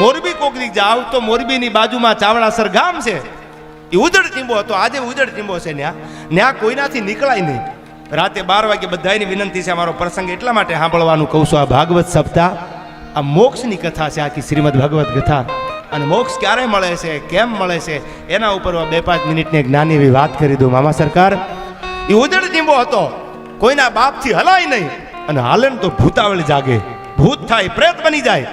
મોરબી કોકરી જાવ તો મોરબીની બાજુમાં ચાવડાસર ગામ છે. એ ઉજળ ચીંબો હતો. આજે ઉજળ ચીંબો છે ન્યા. ન્યા કોઈનાથી નીકળાય નહીં. રાતે બાર વાગે બધાની વિનંતી છે અમારો પ્રસંગ એટલા માટે સાંભળવાનું કહું છું. આ ભાગવત સપ્તાહ, આ મોક્ષની કથા છે આખી શ્રીમદ ભાગવત કથા. અને મોક્ષ ક્યારે મળે છે, કેમ મળે છે, એના ઉપર બે પાંચ મિનિટની નાની એવી વાત કરી દઉં. મામા સરકાર એ ઉજળ ચીંબો હતો. કોઈના બાપથી હલાય નહીં. અને હાલે તો ભૂતાવળી જાગે. ભૂત થાય, પ્રેત બની જાય.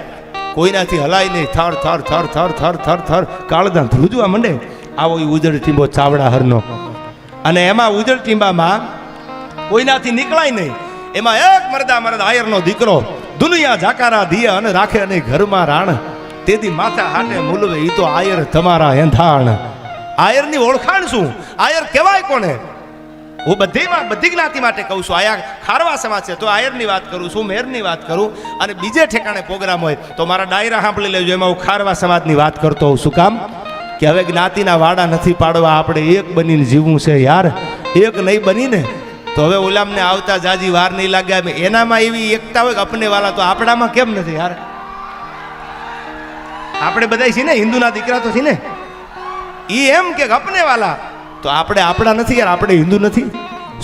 કોઈનાથી હલાય નહીં. થર થર થર થર થર થર થર કાળદા ધ્રુજવા માંડે. આવો એ ઉજળ ટીંબો ચાવડા હરનો અને એમાં ઉજળ ટીંબામાં કોઈનાથી નીકળાય નહીં. એમાં એક મરદા મરદ આયરનો દીકરો દુનિયા જાકારા દિયા અને રાખે અને ઘરમાં રાણ. તેથી માથા હાટે મૂલવે એ તો આયર તમારા એંધાણ. આયરની ઓળખાણ શું? આયર કહેવાય કોને? હું બધીમાં બધી જ્ઞાતિ માટે કહું છું. આયા ખારવા સમાજ છે. તો આયરની વાત કરું છું, મેરની વાત કરું. અને બીજે ઠેકાણે પ્રોગ્રામ હોય તો મારા ડાયરા સાંભળી લેજો. એમાં હું ખારવા સમાજની વાત કરતો હોઉં છું. કામ? કે હવે જ્ઞાતિના વાડા નથી પાડવા. આપણે એક બનીને જીવવું છે યાર. એક નહીં બનીને. તો હવે ઓલામને આવતા જાજી વાર નહીં લાગે. એનામાં એવી એકતા હોય કે અપને વાલા તો આપણામાં કેમ નથી યાર? આપણે બધા છીએ ને હિન્દુના દીકરા તો છીએ ને એ એમ કે અપને વાલા તો આપણે આપણા નથી યાર, આપણે હિન્દુ નથી.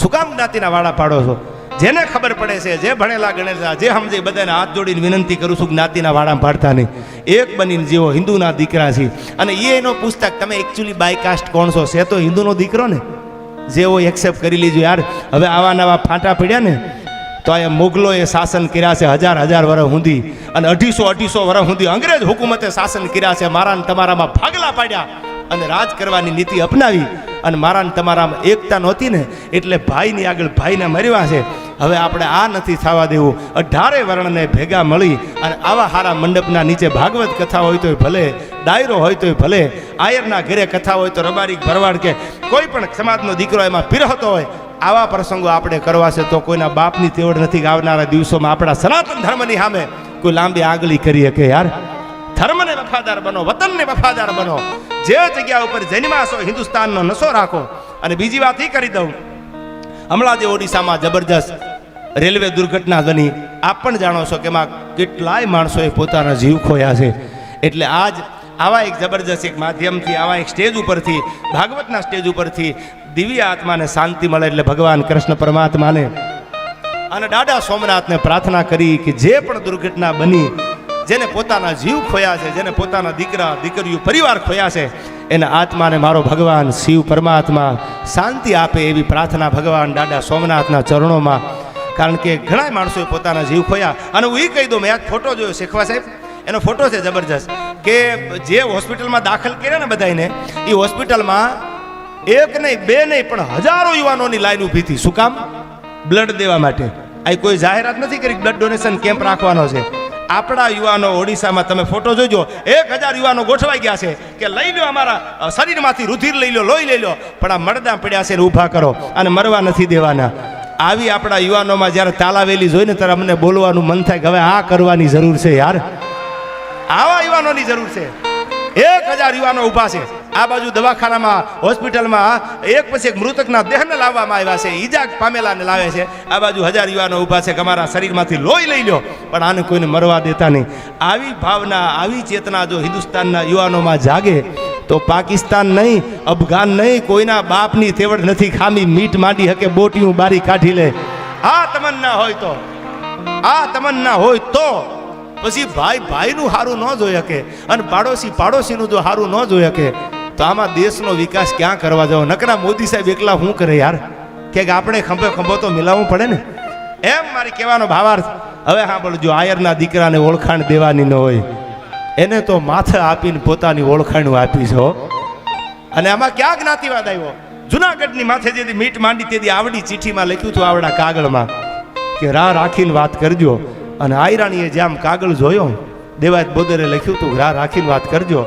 શું કામ જ્ઞાતિના વાળા પાડો છો? જેને ખબર પડે છે, જે ભણેલા ગણેલા, જે સમજે બધાને હાથ જોડીને વિનંતી કરું છું, જ્ઞાતિના વાળા પાડતા નહીં. એક બનીને જેવો હિન્દુના દીકરા છે, અને એ એનો પુસ્તક તમે એકચ્યુઅલી બાયકાસ્ટ કોણ છો? છે તો હિન્દુનો દીકરો ને? જેવો એક્સેપ્ટ કરી લીધું, યાર, હવે આવા નવા ફાંટા પડ્યા ને, તો આ મુગલોએ શાસન કર્યા છે હજાર હજાર વર્ષ સુધી, અને અઢીસો અઢીસો વર્ષ સુધી અંગ્રેજ હુકુમતે શાસન કર્યા છે મારા તમારામાં ભાગલા પાડ્યા, અને રાજ કરવાની નીતિ અપનાવી અને મારા ને તમારામાં એકતા નહોતી ને, એટલે ભાઈની આગળ ભાઈને મર્યા છે. હવે આપણે આ નથી થવા દેવું. અઢારે વર્ણને ભેગા મળી અને આવા હારા મંડપના નીચે ભાગવત કથા હોય તોય ભલે, ડાયરો હોય તોય ભલે, આયરના ઘરે કથા હોય તો રબારી ભરવાડ કે કોઈ પણ સમાજનો દીકરો એમાં પીરહતો હોય, આવા પ્રસંગો આપણે કરવા છે તો કોઈના બાપની તેવડ નથી આવનારા દિવસોમાં આપણા સનાતન ધર્મની સામે કોઈ લાંબી આગલી કરી શકે યાર. વફાદાર બનો, વતનને વફાદાર બનો. જે જગ્યા ઉપર જન્માશો, હિન્દુસ્તાનનો નશો રાખો. અને બીજી વાત એ કરી દઉં, હમણાં જે ઓડિશામાં જબરજસ્ત રેલવે દુર્ઘટના બની, આપ પણ જાણો છો કે એમાં કેટલાય માણસોએ પોતાના જીવ ખોયા છે. એટલે આજ આવા એક જબરજસ્ત એક માધ્યમથી, આવા એક સ્ટેજ ઉપરથી, ભાગવતના સ્ટેજ ઉપરથી દિવ્ય આત્માને શાંતિ મળે એટલે ભગવાન કૃષ્ણ પરમાત્માને. અને દાદા સોમનાથને પ્રાર્થના કરી કે જે પણ દુર્ઘટના બની જેને પોતાના જીવ ખોયા છે, જેને પોતાના દીકરા, દીકરીઓ, પરિવાર ખોયા છે, એના આત્માને મારો ભગવાન શિવ પરમાત્મા શાંતિ આપે એવી પ્રાર્થના ભગવાન દાદા સોમનાથના ચરણોમાં. કારણ કે ઘણા માણસોએ પોતાના જીવ ખોયા. અને હું એ કહી દઉં, મેં આજ ફોટો જોયો શેખવા સાહેબ. એનો ફોટો છે જબરજસ્ત. કે જે હોસ્પિટલમાં દાખલ કર્યા ને બધાને એ હોસ્પિટલમાં એક નહીં, બે નહીં, પણ હજારો યુવાનોની લાઈન ઊભી હતી. શું કામ? બ્લડ દેવા માટે. આ કોઈ જાહેરાત નથી કરી બ્લડ ડોનેશન કેમ્પ રાખવાનો છે. આપણા યુવાનો ઓડિશામાં, તમે ફોટો જોજો. એક હજાર યુવાનો ગોઠવાઈ ગયા છે કે લઈ લો અમારા શરીરમાંથી રુધિર લઈ લો લોહી લઈ લો પણ આ મરદા પડ્યા છે ઊભા કરો અને મરવા નથી દેવાના. આવી આપણા યુવાનોમાં જ્યારે તાલાવેલી જોઈને ત્યારે અમને બોલવાનું મન થાય કે હવે આ કરવાની જરૂર છે યાર. આવા યુવાનોની જરૂર છે. એક હજાર યુવાનો ઊભા છે. આ બાજુ દવાખાનામાં, હોસ્પિટલમાં એક પછી એક મૃતકના દેહને લાવવામાં આવ્યા છે. ઈજા પામેલાને લાવે છે. આ બાજુ હજાર યુવાનો ઊભા છે કે અમારા શરીરમાંથી લોહી લઈ લો પણ આને કોઈને મરવા દેતા નહીં. આવી ભાવના, આવી ચેતના જો હિન્દુસ્તાનના યુવાનોમાં જાગે, તો પાકિસ્તાન નહીં, અફઘાન નહીં, કોઈના બાપની તેવડ નથી ખામી. મીટ માંડી હકે, બોટિયું બારી કાઢી લે. આ તમન્ના હોય તો. આ તમન્ના હોય તો. પછી ભાઈ, ભાઈનું સારું ન જોઈ શકે અને પાડોશી, પાડોશીનું જો સારું ન જોઈ શકે તો આમાં દેશનો વિકાસ ક્યાં કરવા જાવ? નકરા મોદી સાહેબ એકલા શું કરે યાર? કે આપણે ખંભે ખંભો તો મિલાવવું પડે ને? એમ મારી કહેવાનો ભાવાર્થ. હવે સાંભળજો આયરના દીકરાને ઓળખાણ દેવાની ન હોય, એને તો માથે આપીને પોતાની ઓળખાણ આપી છો, હો. અને આમાં ક્યાં જ્ઞાતિવાદ આવ્યો? જુનાગઢની માથે જેથી મીટ માંડી તેથી આવડી ચીઠીમાં લખ્યું હતું આવડા કાગળમાં કે રાહ રાખીને વાત કરજો. અને આયરાણીએ જેમ કાગળ જોયો, દેવાયત બોદરે લખ્યું હતું રાહ રાખીને વાત કરજો.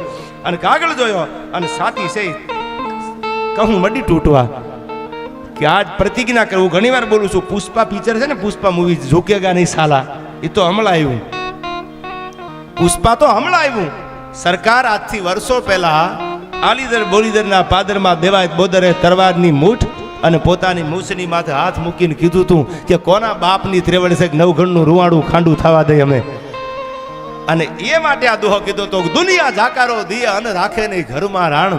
અને કાગળ જોયો અને સાથી છે, કહું મડી તૂટવા કે આજ પ્રતિજ્ઞા કરવું ઘણીવાર બોલું છું, પુષ્પા પિક્ચર છે ને, પુષ્પા મૂવી ઝુકેગા નહીં સાલા એ તો હમણાં આવ્યું પુષ્પા તો હમણાં આવ્યું સરકાર આજથી વર્ષો પહેલા આલીદર બોલીદરના પાદરમાં દેવાય બોદરે તરવારની મૂઠ અને પોતાની મૂછની માથે હાથ મૂકીને કીધું તું કે કોના બાપની ત્રેવડ છે નવઘણનું રૂવાડું ખાંડું થવા દે અમે. અને એ માટે આ દુહો કીધો તો દુનિયા જાકારો દિય અને રાખે નહીં ઘરમાં રાણ.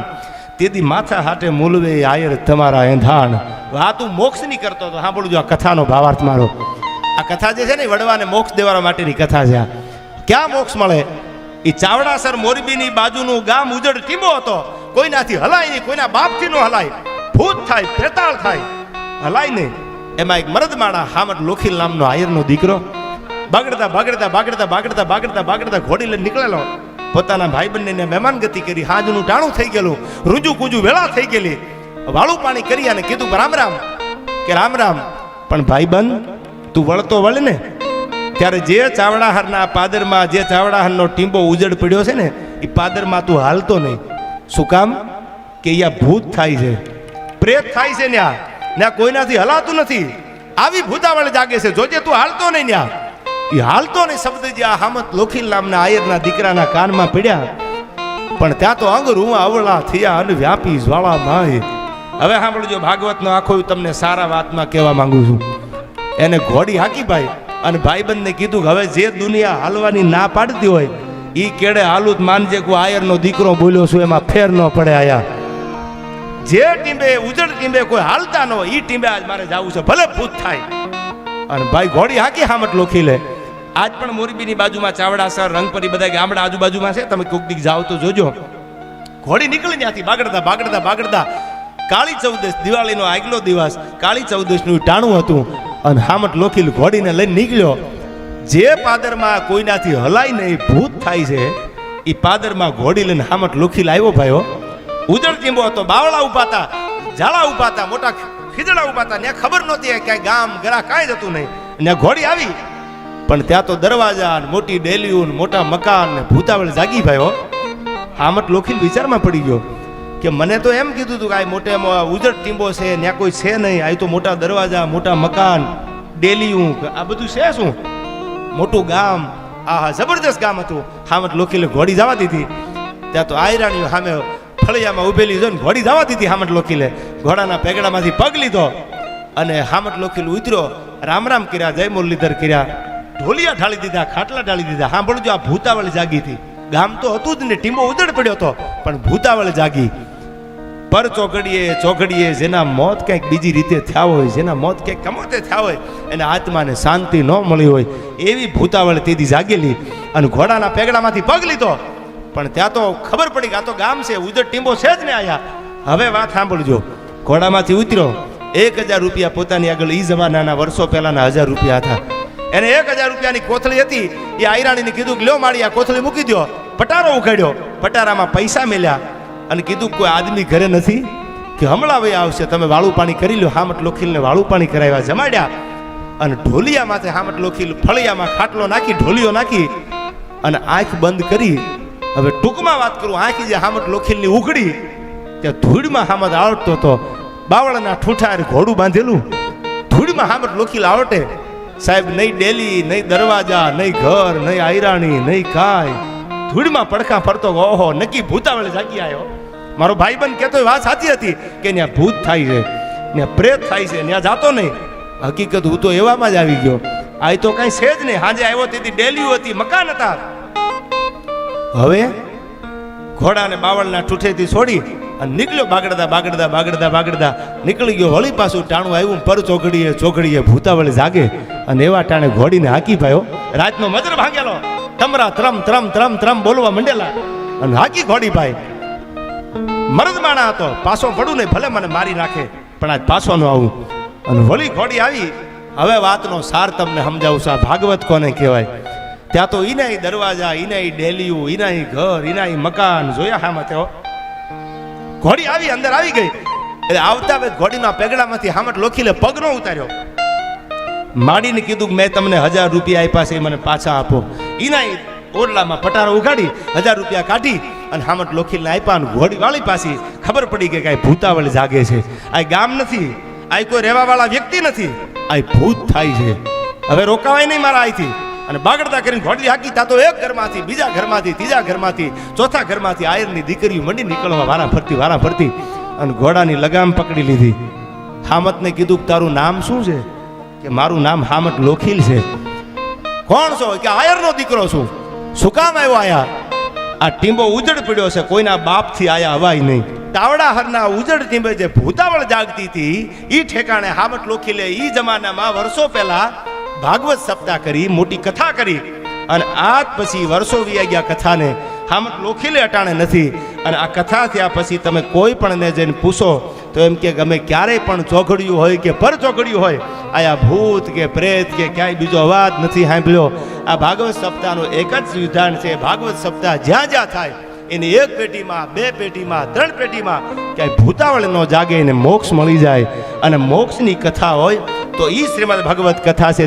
તેથી માથા હાટે મૂલવે આયર તમારા એંધાણ. આ તું મોક્ષ નહીં કરતો તો સાંભળજો આ કથાનો ભાવાર્થ મારો. આ કથા જે છે ને વડવાને મોક્ષ દેવા માટેની કથા છે આ. ક્યાં મોક્ષ મળે? એ ચાવડાસર મોરબીની બાજુનું ગામ ઉજળ ટીમો હતો. કોઈનાથી હલાય નહીં, કોઈના બાપથી નો હલાય. ભૂત થાય પ્રેતાળ થાય. હલાય નહીં. એમાં એક મરદ માણા હામદ લોખીલ નામનો આયરનો દીકરો બાગડતા બાગડતા બાગડતા બાગડતા બાગડતા બાગડતા ઘોડી લઈને નીકળેલો. પોતાના ભાઈબંધને મહેમાન ગતિ કરી હાજનું ટાણું થઈ ગયેલું. રૂજુ કુજુ વેળા થઈ ગયેલી. વાળું પાણી કરી અને કીધું રામ રામ. કે, રામ રામ. પણ ભાઈબંધ, તું વળતો વળ ને. ત્યારે જે ચાવડાહારના પાદરમાં, જે ચાવડાહારનો ટીંબો ઉજડ પડ્યો છે ને, એ પાદરમાં તું હાલતો નહીં. શું કામ? કે અહીંયા ભૂત થાય છે. પ્રેત થાય છે ન્યા. ન્યા કોઈનાથી હલાતું નથી. આવી ભૂતાવળ જાગે છે. જોજે તું હાલતો નહીં ન્યા. એ હાલતો નહીં શબ્દ જે આ હામત લોખીલ નામના આયરના દીકરાના કાનમાં પીડ્યા પણ ત્યાં તો અંગ રૂવા અવળા થયા અને વ્યાપી જ્વાળા માય હવે સાંભળજો, ભાગવતનો આખો તમને સારા વાતમાં કહેવા માંગુ છું. એને ઘોડી હાકી ભાઈ અને ભાઈબંધને કીધું કે હવે જે દુનિયા હાલવાની ના પાડતી હોય એ કેડે હાલુત માનજે કે આયરનો દીકરો બોલ્યો છું, એમાં ફેર ન પડે આયા. જે ટીંબે, ઉજળ ટીંબે કોઈ હાલતા ન હોય એ ટીંબે આજ મારે જવું છે, ભલે ભૂત થાય. અને ભાઈ ઘોડી હાકી હામટ લોખી લે. આજ પણ મોરબીની બાજુમાં ચાવડાસર રંગપરી બધા ગામડા આજુબાજુમાં છે. તમે કોક દીક જાઓ તો જોજો. ઘોડી નીકળી ત્યાંથી. બાગડતા બાગડતા બાગડતા કાળી ચૌદશ, દિવાળીનો આગલો દિવસ. કાળી ચૌદશનું ટાણું હતું અને હામટ લોખીલ ઘોડીને લઈને નીકળ્યો. જે પાદરમાં કોઈનાથી હલાય નહીં, ભૂત થાય છે એ પાદરમાં ઘોડી લઈને હામટ લોખીલ આવ્યો ભાઈઓ. ઉજળ ચીંબો હતો, બાવળા ઉપાતા ઝાડા ઉપાતા મોટા ખીજડા ઉપાતા ત્યાં ખબર નહોતી ક્યાંય ગામ ગરા કાંઈ જ હતું નહીં. ત્યાં ઘોડી આવી. પણ ત્યાં તો દરવાજા ને મોટી ડેલીઓ ને મોટા મકાન ને ભૂતાવળ જાગી ભાઈઓ હામટ લોખીલ વિચારમાં પડી ગયો કે મને તો એમ કીધું હતું કે આ મોટે ઉજળ ટીંબો છે ત્યાં કોઈ છે નહીં. આ તો મોટા દરવાજા, મોટા મકાન ડેલીયું આ બધું છે શું? મોટું ગામ આ જબરદસ્ત ગામ હતું. હામટ લોખીલે ઘોડી જવા દીધી. ત્યાં તો આયરાણીઓ સામે ફળિયામાં ઉભેલી જોઈને ઘોડી જવા દીધી હામટ લોખીલે. ઘોડાના પેગડામાંથી પગ લીધો અને હામટ લોખીલ ઉતર્યો. રામ રામ કર્યા, જય મુરલીધર કર્યા. ઢોલિયા ઢાળી દીધા, ખાટલા ઢાળી દીધા. સાંભળજો, આ ભૂતાવળ જાગી હતી. ગામ તો હતું જ ને, ટીમો ઉદડ પડ્યો હતો, પણ ભૂતાવળ જાગી. પર ચોકડીએ ચોકડીએ જેના મોત કંઈક બીજી રીતે થયા હોય, જેના મોત કંઈક કમોતે થયા હોય, એને આત્માને શાંતિ ન મળી હોય, એવી ભૂતાવળ તેથી જાગેલી અને ઘોડાના પેગડામાંથી પગ લીધો. પણ ત્યાં તો ખબર પડી કે આ તો ગામ છે ઉદર ટીંબો છે જ ને આયા હવે વાત સાંભળજો. ઘોડામાંથી ઉતર્યો. એક હજાર રૂપિયા પોતાની આગળ એ જમાનાના વર્ષો પહેલાના હજાર રૂપિયા હતા. એને એક હજાર રૂપિયાની કોથળી હતી. એ આયરાણીને કીધું કે, લ્યો માળી, આ કોથળી મૂકી દો પટારો ઉખાડ્યો. પટારામાં પૈસા મેલ્યા અને કીધું કોઈ આદમી ઘરે નથી કે હમણાં ભાઈ આવશે, તમે વાળું પાણી કરી લો હામટ લોખીલને વાળું પાણી કરાવ્યા જમાડ્યા અને ઢોલિયા માથે હામટ લોખીલ ફળિયામાં ખાટલો નાખી, ઢોલિયો નાખી અને આંખ બંધ કરી. હવે ટૂંકમાં વાત કરું, આંખી જે હામટ લોખીલની ઉઘડી, ત્યાં ધૂળમાં હામદ આવડતો હતો. બાવળના ઠૂઠા ઘોડું બાંધેલું. ધૂળમાં હામટ લોખીલ આવડે. સાહેબ, નહીં ડેલી, નહીં દરવાજા, નહીં ઘર, નહીં આયરાણી, નહીં કાંઈ. ધૂળમાં પડખા ફરતો ઓહો, નક્કી ભૂતાવળ જાગી આવ્યો મારો ભાઈ કહેતો કેતો વાત સાચી હતી કે ત્યાં ભૂત થાય છે ત્યાં પ્રેત થાય છે ત્યાં જાતો નહીં. હકીકત હું તો એવામાં જ આવી ગયો. આ તો કાંઈ છે જ નહીં. સાંજે આવ્યો તેથી ડેલીઓ હતી, મકાન હતા. હવે ઘોડાને બાવળના ઠૂઠેથી છોડી અને નીકળ્યો બાગડતા બાગડતા બાગડતા બાગડતા નીકળી ગયો, વળી પાછું ટાણું આવ્યું, પર ચોકડીએ ચોકડીએ ભૂતાવળ જાગે. અને એવા ટાણે ઘોડીને હાકી ભાયો. રાતનો મજર ભાંગેલો. તમરા ત્રમ ત્રમ ત્રમ ત્રમ બોલવા મંડેલા. અને હાકી ઘોડી ભાઈ. મરદ માણા હતો. પાછો પડું ને ભલે મને મારી નાખે, પણ આજ પાછો ન આવું. અને વળી ઘોડી આવી. હવે વાતનો સાર તમને સમજાવું છું. આ ભાગવત કોને કહેવાય? ત્યાં તો ઈનાય દરવાજા, ઈનાય ડેલીયું ઈનાય ઘર, ઈનાય મકાન, જોયા હામાં તેઓ ઘોડી આવી, અંદર આવી ગઈ. એટલે આવતા વેત ઘોડીના પેગડામાંથી હામટ લોખીલે પગ નો ઉતાર્યો. માડીને કીધું કે મેં તમને હજાર રૂપિયા આપ્યા છે મને પાછા આપો. એના ઓરલામાં પટારો ઉગાડી, હજાર રૂપિયા કાઢી અને હામટ લોખીને આપ્યા અને ઘોડી વાળી પાછી ખબર પડી કે કાંઈ ભૂતાવળ જાગે છે. આ ગામ નથી, આ કોઈ રહેવાવાળા વ્યક્તિ નથી, આ ભૂત થાય છે. હવે રોકાવાય નહીં મારા અહીંથી અને બાગડતા કરીને ઘોડી હાકી, તા તો એક ઘરમાંથી, બીજા ઘરમાંથી, ત્રીજા ઘરમાંથી, ચોથા ઘરમાંથી આયરની દીકરીઓ મંડી નીકળવા વારા ફરતી વારા ફરતી અને ઘોડાની લગામ પકડી લીધી. હામતને કીધું કે તારું નામ શું છે? કે મારું નામ હામટ લોખીલ છે. કોણ છો? કે આયરનો દીકરો છું. શું કામ આવ્યો આયા આ ટીંબો ઉજળ પડ્યો છે, કોઈના બાપથી આયા હવાય નહીં. તાવડા હરના ઉજળ ટીંબે જે ભૂતાવળ જાગતી હતી એ ઠેકાણે હામટ લોખીલે એ જમાનામાં વર્ષો પહેલા ભાગવત સપ્તાહ કરી, મોટી કથા કરી. અને આજ પછી વર્ષો વી ગયા કથાને હામટ લોખીલે અટાણે નથી. અને આ કથા થયા પછી તમે કોઈ પણને જઈને પૂછો, તો એમ કે ગમે ક્યારેય પણ ચોઘડિયું હોય કે પર ચોઘડિયું હોય આયા ભૂત કે પ્રેત કે ક્યાંય બીજો અવાજ નથી સાંભળ્યો. આ ભાગવત સપ્તાહનું એક જ વિધાન છે. ભાગવત સપ્તાહ જ્યાં જ્યાં થાય, એની એક પેટીમાં, બે પેટીમાં, ત્રણ પેટીમાં ક્યાંય ભૂતાવળ ન જાગે એને મોક્ષ મળી જાય. અને મોક્ષની કથા હોય, તો એ શ્રીમદ ભગવત કથા છે.